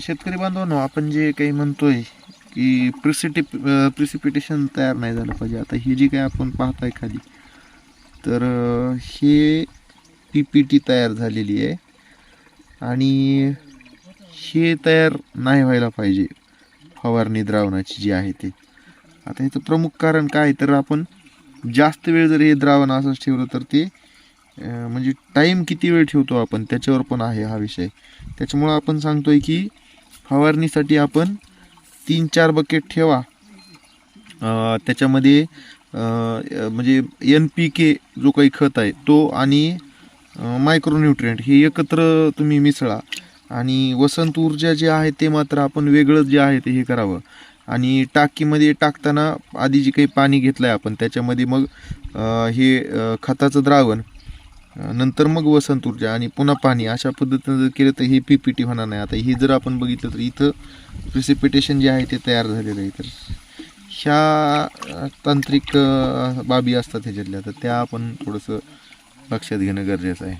शेतकरी बांधवांनो आपण जे काही म्हणतोय की प्रिसिटी प्रिसिपिटेशन तयार नाही झालं पाहिजे. आता ही जी काही आपण पाहताय खाली तर हे पी पी टी तयार झालेली आहे. आणि हे तयार नाही व्हायला पाहिजे फवारणी द्रावणाची जी आहे ते. आता ह्याचं प्रमुख कारण काय? तर आपण जास्त वेळ जर हे द्रावण असंच ठेवलं तर ते म्हणजे टाईम किती वेळ ठेवतो आपण? त्याच्यावर पण आहे हा विषय. त्याच्यामुळं आपण सांगतोय की फवारणीसाठी आपण तीन चार बकेट ठेवा. त्याच्यामध्ये म्हणजे एन पी के जो काही खत आहे तो आणि मायक्रोन्युट्रियंट हे एकत्र तुम्ही मिसळा. आणि वसंत ऊर्जा जे आहे ते मात्र आपण वेगळं जे आहे ते हे करावं. आणि टाकीमध्ये टाकताना आधी जे काही पाणी घेतलं आहे आपण त्याच्यामध्ये मग हे खताचं द्रावण. नंतर मग वसंत ऊर्जा आणि पुन्हा पाणी अशा पद्धतीनं जर केलं तर हे पी पी टी होणार नाही. आता हे जर आपण बघितलं तर इथं प्रिसिपिटेशन जे आहे ते तयार झालेलं आहे. तर ह्या तांत्रिक बाबी असतात ह्याच्यातल्या. तर त्या आपण थोडंसं लक्षात घेणं गरजेचं आहे.